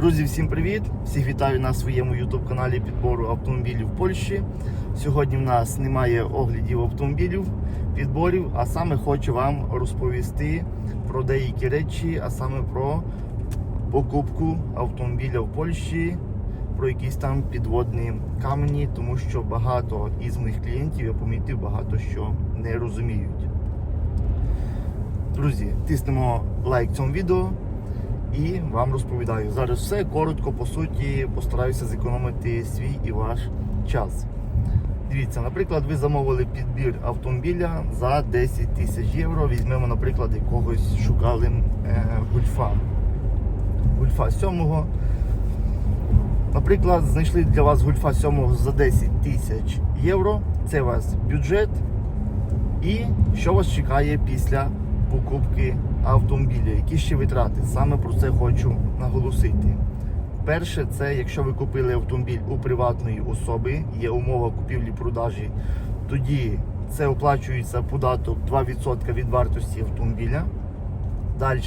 Друзі, всім привіт! Всіх вітаю на своєму YouTube каналі підбору автомобілів в Польщі. Сьогодні в нас немає оглядів автомобілів, підборів, а саме хочу вам розповісти про деякі речі, а саме про покупку автомобіля в Польщі, про якісь там підводні камені, тому що багато із моїх клієнтів я помітив багато що не розуміють. Друзі, тиснемо лайк цьому відео і вам розповідаю. Зараз все коротко, по суті, постараюся зекономити свій і ваш час. Дивіться, наприклад, ви замовили підбір автомобіля за 10 тисяч євро. Візьмемо, наприклад, якогось шукали е, гульфа. Гульфа 7. Наприклад, знайшли для вас гульфа 7 за 10 тисяч євро. Це у вас бюджет. І що вас чекає після покупки автомобіля? Які ще витрати? Саме про це хочу наголосити. Перше, це якщо ви купили автомобіль у приватної особи, є умова купівлі-продажі, тоді це оплачується податок 2% від вартості автомобіля. Далі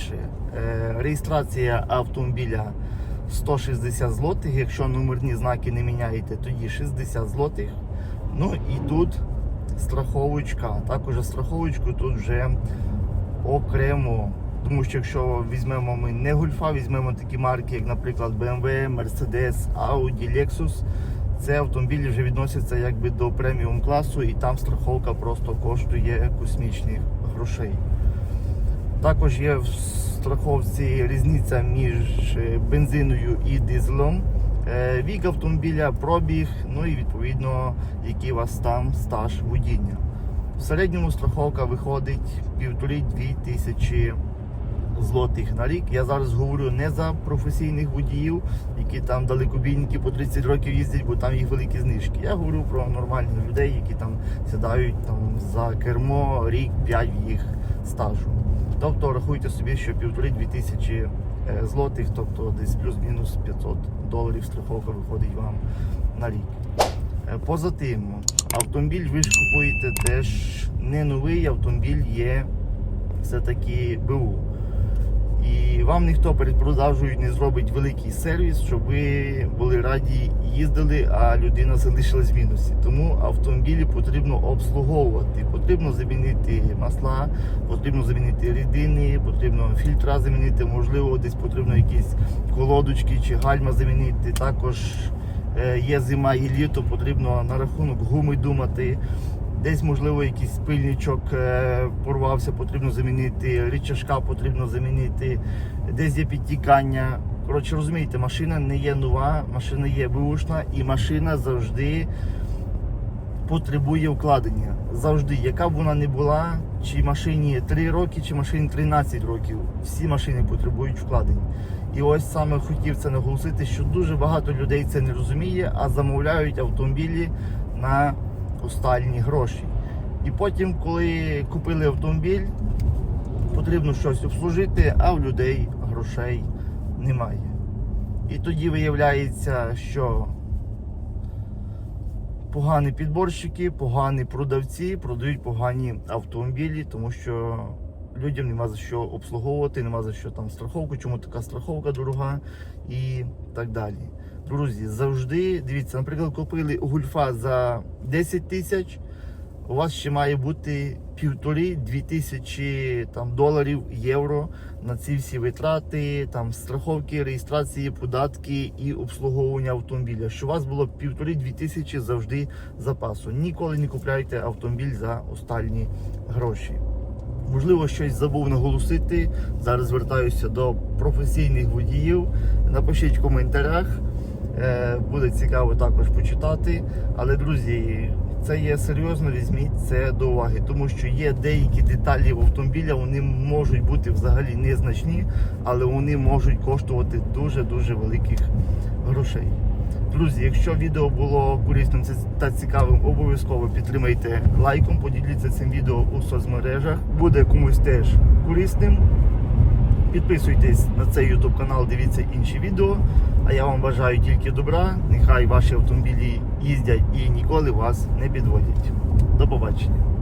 реєстрація автомобіля 160 злотих. Якщо номерні знаки не міняєте, тоді 60 злотих. Ну і тут страховочка. Також страховочку тут вже окремо. Тому що якщо візьмемо ми не гольфа, візьмемо такі марки, як, наприклад, BMW, Mercedes, Audi, Lexus, це автомобілі вже відносяться якби до преміум класу, і там страховка просто коштує космічних грошей. Також є в страховці різниця між е, бензиною і дизелом. Е, Вік автомобіля, пробіг, ну і відповідно, який у вас там стаж водіння. В середньому страховка виходить півтори-дві тисячі злотих на рік. Я зараз говорю не за професійних водіїв, які там далекобійники по 30 років їздять, бо там їх великі знижки. Я говорю про нормальних людей, які там сідають там за кермо рік-п'ять їх стажу. Тобто рахуйте собі, що півтори-дві тисячі е, злотих, тобто десь плюс-мінус 500 доларів страховка виходить вам на рік. Е, Поза тим, автомобіль ви ж купуєте теж не новий автомобіль є все-таки БУ. І вам ніхто перед продажею не зробить великий сервіс, щоб ви були раді їздили, а людина залишилась в мінусі. Тому автомобілі потрібно обслуговувати. Потрібно замінити масла, потрібно замінити рідини, потрібно фільтра замінити, можливо, десь потрібно якісь колодочки чи гальма замінити. Також є зима і літо, потрібно на рахунок гуми думати. Десь, можливо, якийсь пильничок е, порвався, потрібно замінити, річашка потрібно замінити, десь є підтікання. Коротше, розумієте, машина не є нова, машина є бушна і машина завжди потребує вкладення. Завжди, яка б вона не була, чи машині 3 роки, чи машині 13 років. Всі машини потребують вкладень. І ось саме хотів це наголосити, що дуже багато людей це не розуміє, а замовляють автомобілі на останні гроші. І потім, коли купили автомобіль, потрібно щось обслужити, а в людей грошей немає. І тоді виявляється, що погані підборщики, погані продавці продають погані автомобілі, тому що людям нема за що обслуговувати, нема за що там страховку, чому така страховка дорога і так далі. Друзі, завжди дивіться, наприклад, купили гульфа за 10 тисяч. У вас ще має бути півтори-дві тисячі там, доларів, євро на ці всі витрати, там страховки, реєстрації, податки і обслуговування автомобіля. Що у вас було півтори-дві тисячі завжди запасу. Ніколи не купляйте автомобіль за останні гроші. Можливо, щось забув наголосити. Зараз звертаюся до професійних водіїв. Напишіть в коментарях. Е, Буде цікаво також почитати. Але, друзі, це є серйозно, візьміть це до уваги, тому що є деякі деталі автомобіля, вони можуть бути взагалі незначні, але вони можуть коштувати дуже-дуже великих грошей. Друзі, якщо відео було корисним та цікавим, обов'язково підтримайте лайком, поділіться цим відео у соцмережах. Буде комусь теж корисним. Підписуйтесь на цей YouTube канал, дивіться інші відео. А я вам бажаю тільки добра. Нехай ваші автомобілі їздять і ніколи вас не підводять. До побачення.